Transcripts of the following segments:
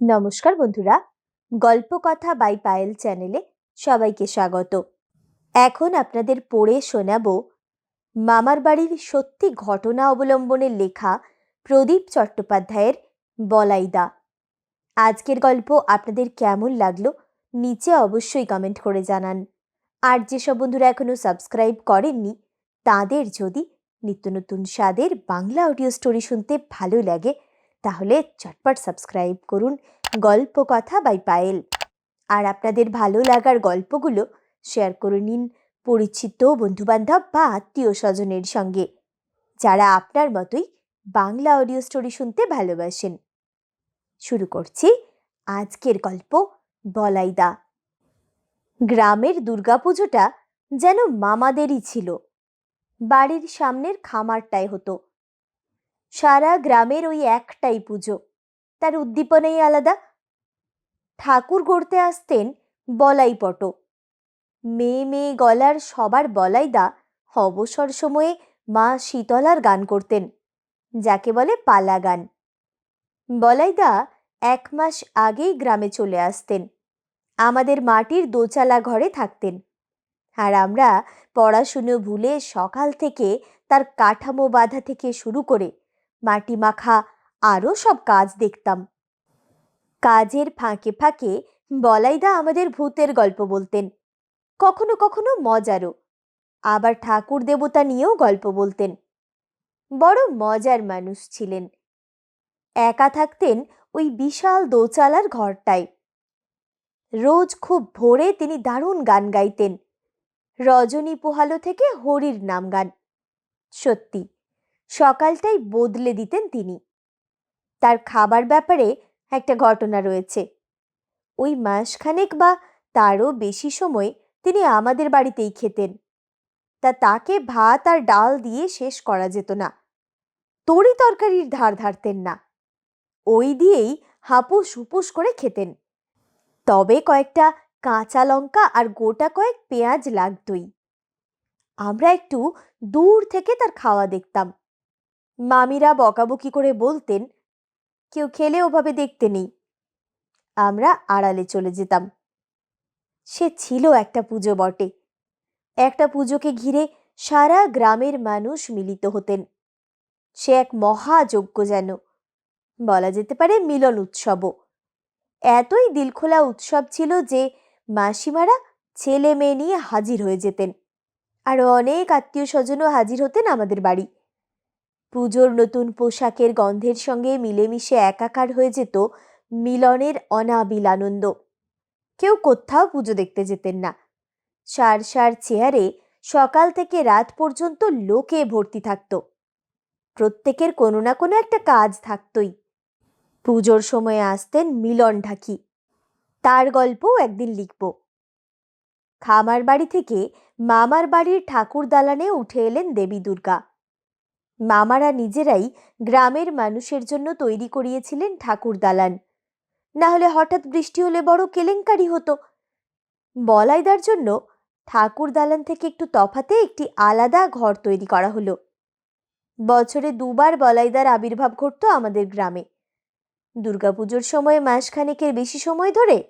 নমস্কার বন্ধুরা, গল্প কথা বাই পায়েল চ্যানেলে সবাইকে স্বাগত। এখন আপনাদের পড়ে শোনাবো মামার বাড়ির সত্যি ঘটনা অবলম্বনে লেখা প্রদীপ চট্টোপাধ্যায়ের বলাইদা। আজকের গল্প আপনাদের কেমন লাগল নিচে অবশ্যই কমেন্ট করে জানান। আর যেসব বন্ধুরা এখনও সাবস্ক্রাইব করেননি, তাদের যদি নিত্য নতুন স্বাদের বাংলা অডিও স্টোরি শুনতে ভালো লাগে তাহলে চটপট সাবস্ক্রাইব করুন। গল্প কথা বাই পায়েল। আর আপনাদের ভালো লাগার গল্পগুলো শেয়ার করে নিন পরিচিত বন্ধুবান্ধব বা আত্মীয় স্বজনের সঙ্গে, যারা আপনার মতোই বাংলা অডিও স্টোরি শুনতে ভালোবাসেন। শুরু করছি আজকের গল্প বলাইদা। গ্রামের দুর্গাপুজোটা যেন মামাদেরই ছিল। বাড়ির সামনের খামারটায় হতো। সারা গ্রামের ওই একটাই পুজো। তার উদ্দীপনাই আলাদা। ঠাকুর গড়তে আসতেন বলাই পট। মেয়ে মেয়ে গলার সবার বলাইদা অবসর সময়ে মা শীতলার গান করতেন, যাকে বলে পালা গান। বলাইদা এক মাস আগেই গ্রামে চলে আসতেন। আমাদের মাটির দোচালা ঘরে থাকতেন। আর আমরা পড়াশুনো ভুলে সকাল থেকে তার কাঠামো বাঁধা থেকে শুরু করে মাটি মাখা আরও সব কাজ দেখতাম। কাজের ফাঁকে ফাঁকে বলাইদা আমাদের ভূতের গল্প বলতেন। কখনো কখনো মজারও। আবার ঠাকুর দেবতা নিয়েও গল্প বলতেন। বড় মজার মানুষ ছিলেন। একা থাকতেন ওই বিশাল দোচালার ঘরটায়। রোজ খুব ভোরে তিনি দারুণ গান গাইতেন। রজনী পোহালো থেকে হরির নাম গান। সত্যি সকালটাই বদলে দিতেন তিনি। তার খাবার ব্যাপারে একটা ঘটনা রয়েছে। ওই মাসখানেক বা তারও বেশি সময় তিনি আমাদের বাড়িতেই খেতেন। তা তাকে ভাত আর ডাল দিয়ে শেষ করা যেত না। তরি তরকারির ধার ধারতেন না। ওই দিয়েই হাপুস হুপুস করে খেতেন। তবে কয়েকটা কাঁচা লঙ্কা আর গোটা কয়েক পেঁয়াজ লাগতই। আমরা একটু দূর থেকে তার খাওয়া দেখতাম। মামিরা বকাবকি করে বলতেন, কেউ খেলে ওভাবে দেখতে নেই। আমরা আড়ালে চলে যেতাম। সে ছিল একটা পুজো বটে। একটা পুজোকে ঘিরে সারা গ্রামের মানুষ মিলিত হতেন। সে এক মহাযজ্ঞ যেন, বলা যেতে পারে মিলন উৎসবও। এতই দিলখোলা উৎসব ছিল যে মাসিমারা ছেলে মেয়ে নিয়ে হাজির হয়ে যেতেন। আরও অনেক আত্মীয় স্বজনও হাজির হতেন আমাদের বাড়ি। পুজোর নতুন পোশাকের গন্ধের সঙ্গে মিলেমিশে একাকার হয়ে যেত মিলনের অনাবিল আনন্দ কেউ কোথাও পুজো দেখতে যেতেন না। সার সার চেয়ারে সকাল থেকে রাত পর্যন্ত লোকে ভর্তি থাকত। প্রত্যেকের কোনো না কোনো একটা কাজ থাকতই। পুজোর সময় আসতেন মিলন ঢাকি। তার গল্পও একদিন লিখব। খামার বাড়ি থেকে মামার বাড়ির ঠাকুর দালানে উঠে এলেন দেবী দুর্গা। মামারা নিজেরাই গ্রামের মানুষের জন্য তৈরি করিয়েছিলেন ঠাকুর দালান। না হলে হঠাৎ বৃষ্টি হলে বড় কেলেঙ্কারি হতো। বলাইদার জন্য ঠাকুর দালান থেকে একটু তফাতে একটি আলাদা ঘর তৈরি করা হলো। বছরে দুবার বলাইদার আবির্ভাব ঘটত আমাদের গ্রামে। দুর্গাপুজোর সময় মাসখানেকের বেশি সময় ধরে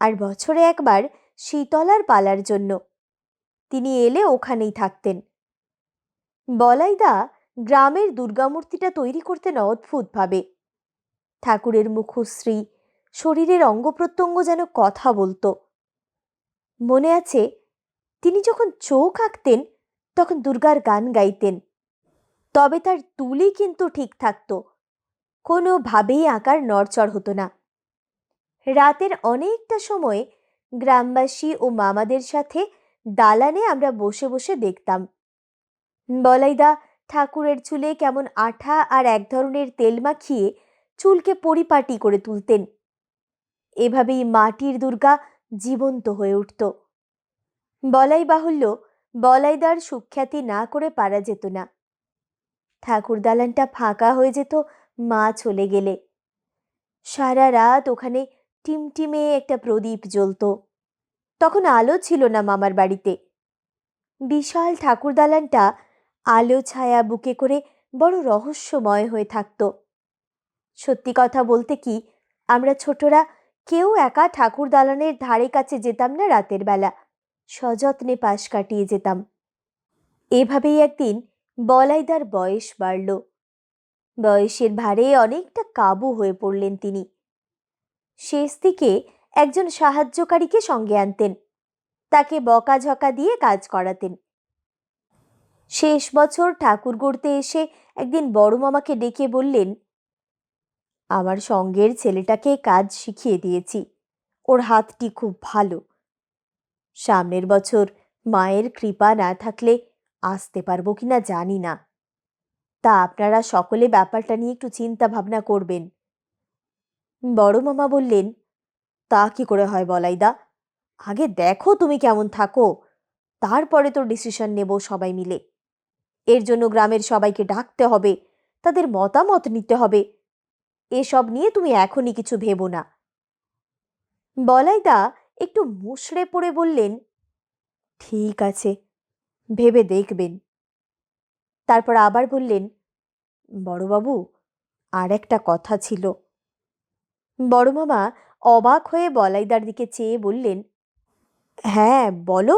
আর বছরে একবার শীতলার পালার জন্য। তিনি এলে ওখানেই থাকতেন। বলাইদা গ্রামের দুর্গামূর্তিটা তৈরি করতেন অদ্ভুতভাবে। ঠাকুরের মুখশ্রী, শরীরের অঙ্গ প্রত্যঙ্গ যেন কথা বলতো। মনে আছে, তিনি যখন চোখ আঁকতেন, তখন দুর্গার গান গাইতেন। তবে তার তুলি কিন্তু ঠিক থাকতো। কোনোভাবেই আঁকার নড়চড় হতো না। রাতের অনেকটা সময় গ্রামবাসী ও মামাদের সাথে দালানে আমরা বসে বসে দেখতাম। বলাইদা ঠাকুরের চুলে কেমন আঠা আর এক ধরনের তেল মাখিয়ে চুলকে পরিপাটি করে তুলতেন। এভাবেই মাটির দুর্গা জীবন্ত হয়ে উঠত। বলাই বাহুল্য, বলাইদার সুখ্যাতি না করে পারা যেত না। ঠাকুর দালানটা ফাঁকা হয়ে যেত, মা চলে গেলে। সারা রাত ওখানে টিমটিমে একটা প্রদীপ জ্বলত। তখন আলো ছিল না মামার বাড়িতে। বিশাল ঠাকুর দালানটা আলো ছায়া বুকে করে বড় রহস্যময় হয়ে থাকত। সত্যি কথা বলতে কি, আমরা ছোটরা কেউ একা ঠাকুর দালানের ধারে কাছে যেতাম না রাতের বেলা। সযত্নে পাশ কাটিয়ে যেতাম। এভাবেই একদিন বলাইদার বয়স বাড়ল। বয়সের ভারে অনেকটা কাবু হয়ে পড়লেন তিনি। শেষ দিকে একজন সাহায্যকারীকে সঙ্গে আনতেন। তাকে বকাঝকা দিয়ে কাজ করাতেন। শেষ বছর ঠাকুর গড়তে এসে একদিন বড় মামাকে ডেকে বললেন, আমার সঙ্গের ছেলেটাকে কাজ শিখিয়ে দিয়েছি। ওর হাতটি খুব ভালো। সামনের বছর মায়ের কৃপা না থাকলে আসতে পারব কিনা জানি না। তা আপনারা সকলে ব্যাপারটা নিয়ে একটু চিন্তা ভাবনা করবেন। বড় মামা বললেন, তা কি করে হয় বলাইদা? আগে দেখো তুমি কেমন থাকো। তারপরে তো ডিসিশন নেব সবাই মিলে। এর জন্য গ্রামের সবাইকে ডাকতে হবে, তাদের মতামত নিতে হবে। এসব নিয়ে তুমি এখনই কিছু ভেবো না। বলাইদা একটু মুষড়ে পড়ে বললেন, ঠিক আছে, ভেবে দেখবেন। তারপর আবার বললেন, বড়বাবু, আর একটা কথা ছিল। বড় মামা অবাক হয়ে বলাইদার দিকে চেয়ে বললেন হ্যাঁ বলো,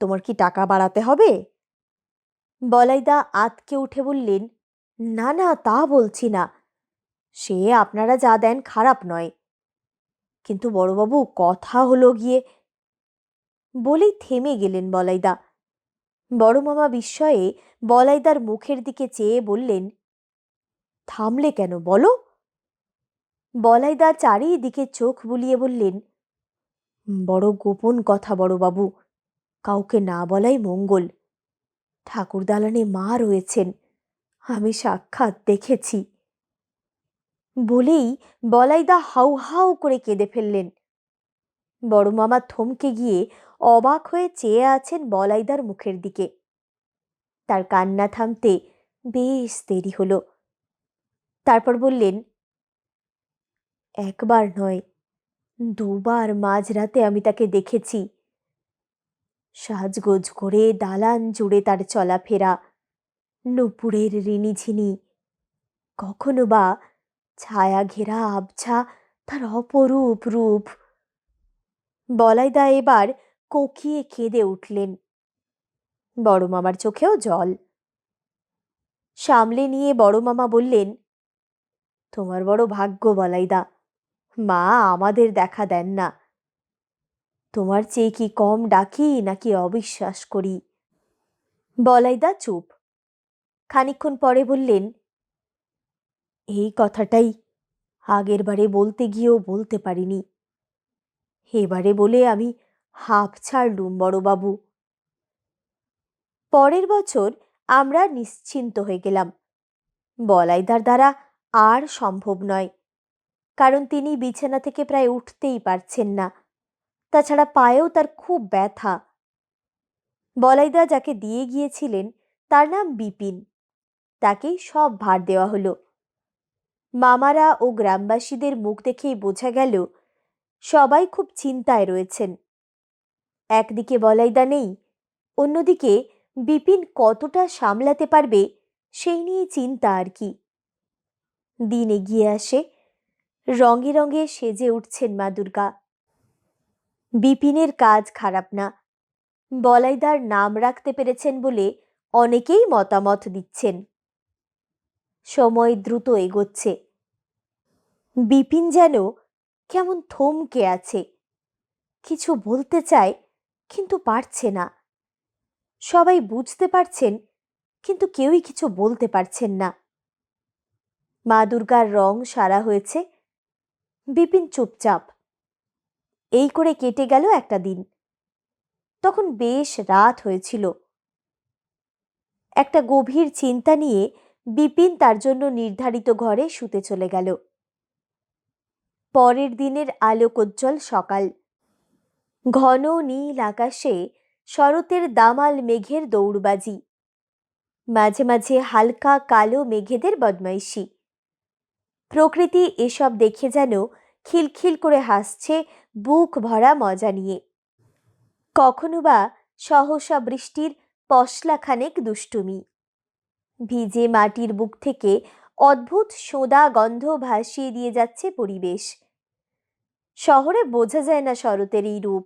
তোমার কি টাকা বাড়াতে হবে? বলাইদা আতকে উঠে বললেন, না না, তা বলছি না। সে আপনারা যা দেন খারাপ নয়। কিন্তু বড়বাবু, কথা হলো গিয়ে বলেই থেমে গেলেন বলাইদা। বড় মামা বিস্ময়ে বলাইদার মুখের দিকে চেয়ে বললেন, থামলে কেন বলো? বলাইদা চারিদিকে চোখ বুলিয়ে বললেন, বড় গোপন কথা বড়বাবু, কাউকে না বলাই মঙ্গল। ঠাকুর দালানে মা রয়েছেন। আমি সাক্ষাৎ দেখেছি। বলেই বলাইদা হাউ হাউ করে কেঁদে ফেললেন। বড় মামা থমকে গিয়ে অবাক হয়ে চেয়ে আছেন বলাইদার মুখের দিকে। তার কান্না থামতে বেশ দেরি হলো। তারপর বললেন, একবার নয়, দুবার মাঝরাতে আমি তাকে দেখেছি। সাজগোজ করে দালান জুড়ে তার চলাফেরা। নুপুরের রিনিঝিনি কখনো বা ছায়া ঘেরা আবছা তার অপরূপ রূপ। বলাইদা এবার কোকিয়ে কেঁদে উঠলেন। বড় মামার চোখেও জল। সামলে নিয়ে বড় মামা বললেন, তোমার বড় ভাগ্য বলাইদা, মা আমাদের দেখা দেন না। তোমার চেয়ে কি কম ডাকি নাকি অবিশ্বাস করি? বলাইদা চুপ। খানিক্ষণ পরে বললেন, এই কথাটাই আগের বারে বলতে গিয়েও বলতে পারিনি। এবারে বলে আমি হাঁপ ছাড়লুম বড়বাবু। পরের বছর আমরা নিশ্চিন্ত হয়ে গেলাম। বলাইদার দ্বারা আর সম্ভব নয়, কারণ তিনি বিছানা থেকে প্রায় উঠতেই পারছেন না। তাছাড়া পায়েও তার খুব ব্যথা। বলাইদা যাকে দিয়ে গিয়েছিলেন, তার নাম বিপিন। তাকেই সব ভার দেওয়া হলো। মামারা ও গ্রামবাসীদের মুখ দেখেই বোঝা গেল, সবাই খুব চিন্তায় রয়েছেন। একদিকে বলাইদা নেই, অন্যদিকে বিপিন কতটা সামলাতে পারবে সেই নিয়ে চিন্তা আর কি। দিন এগিয়ে আসে, রঙে রঙে সেজে উঠছেন মা দুর্গা। বিপিনের কাজ খারাপ না। বলাইদার নাম রাখতে পেরেছেন বলে অনেকেই মতামত দিচ্ছেন। সময় দ্রুত এগোচ্ছে। বিপিন যেন কেমন থমকে আছে। কিছু বলতে চায়, কিন্তু পারছে না। সবাই বুঝতে পারছেন, কিন্তু কেউই কিছু বলতে পারছেন না। মা দুর্গার রং সারা হয়েছে। বিপিন চুপচাপ। এই করে কেটে গেল একটা দিন। তখন বেশ রাত হয়েছিল। একটা গভীর চিন্তা নিয়ে বিপিন তার জন্য নির্ধারিত ঘরে শুতে চলে গেল। পরের দিনের আলোকোজ্জ্বল সকাল। ঘন নীল আকাশে শরতের দামাল মেঘের দৌড়বাজি। মাঝে মাঝে হালকা কালো মেঘেদের বদমাইশি। প্রকৃতি এসব দেখে যেন খিলখিল করে হাসছে বুক ভরা মজা নিয়ে। কখনো বা সহসা বৃষ্টির পশলাখানেক দুষ্টুমি। ভিজে মাটির বুক থেকে অদ্ভুত সোদা গন্ধ ভাসিয়ে দিয়ে যাচ্ছে পরিবেশ। শহরে বোঝা যায় না শরতের এই রূপ,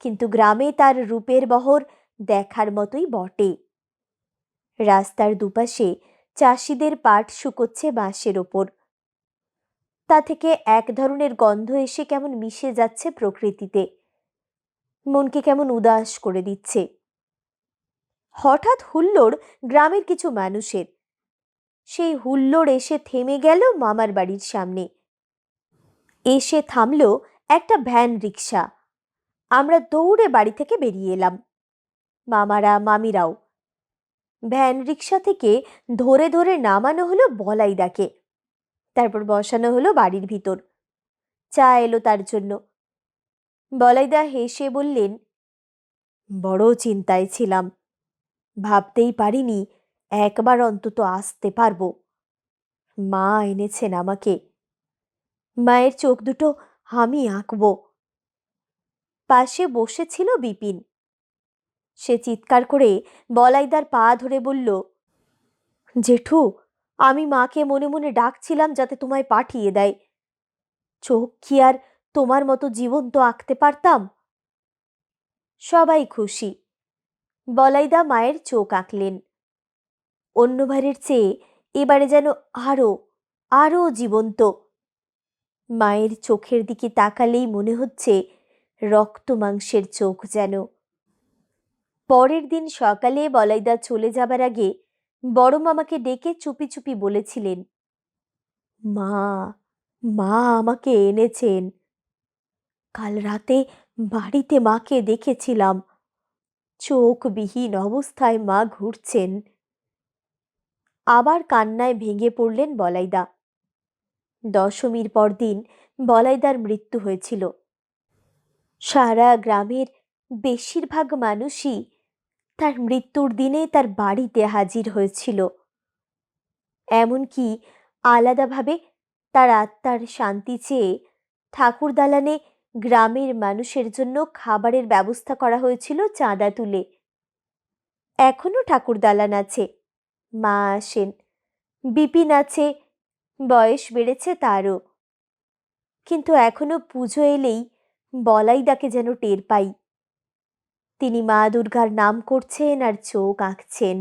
কিন্তু গ্রামে তার রূপের বহর দেখার মতোই বটে। রাস্তার দুপাশে চাষিদের পাট শুকোচ্ছে বাঁশের ওপর। তা থেকে এক ধরনের গন্ধ এসে কেমন মিশে যাচ্ছে প্রকৃতিতে। মনকে কেমন উদাস করে দিচ্ছে। হঠাৎ হুল্লোড় গ্রামের কিছু মানুষের। সেই হুল্লোড় এসে থেমে গেল মামার বাড়ির সামনে। এসে থামল একটা ভ্যান রিক্সা আমরা দৌড়ে বাড়ি থেকে বেরিয়ে এলাম। মামারা, মামিরাও। ভ্যান রিক্সা থেকে ধরে ধরে নামানো হলো বলাইদাকে। তারপর বসানো হলো বাড়ির ভিতর। চা এলো তার জন্য। বলাইদা হেসে বললেন, বড় চিন্তায় ছিলাম। ভাবতেই পারিনি একবার অন্তত আসতে পারব। মা এনেছেন আমাকে। মায়ের চোখ দুটো আমি আঁকব। পাশে বসেছিল বিপিন। সে চিৎকার করে বলাইদার পা ধরে বলল, জেঠু আমি মাকে মনে মনে ডাকছিলাম যাতে তোমায় পাঠিয়ে দেয়। চোখ কি আর তোমার মতো জীবন্ত আঁকতে পারতাম? সবাই খুশি। বলাইদা মায়ের চোখ আঁকলেন। অন্যবারের চেয়ে এবারে যেন আরও আরও জীবন্ত। মায়ের চোখের দিকে তাকালেই মনে হচ্ছে রক্ত মাংসের চোখ যেন। পরের দিন সকালে বলাইদা চলে যাবার আগে বড় মামাকে ডেকে চুপি চুপি বলেছিলেন, মা মা আমাকে এনেছেন। কাল রাতে বাড়িতে মাকে দেখেছিলাম। চোখবিহীন অবস্থায় মা ঘুরছেন। আবার কান্নায় ভেঙে পড়লেন বলাইদা। দশমীর পর দিন বলাইদার মৃত্যু হয়েছিল। সারা গ্রামের বেশিরভাগ মানুষই তার মৃত্যুর দিনে তার বাড়িতে হাজির হয়েছিল। এমনকি আলাদাভাবে তার আত্মার শান্তি চেয়ে ঠাকুর দালানে গ্রামের মানুষের জন্য খাবারের ব্যবস্থা করা হয়েছিল চাঁদা তুলে। এখনও ঠাকুর দালান আছে, মা আসেন, বিপিন আছে, বয়স বেড়েছে তারও। কিন্তু এখনও পুজো এলেই বলাইদাকে যেন টের পাই। তিনি মা দুর্গার নাম করছেন আর চোখ আঁকছেন।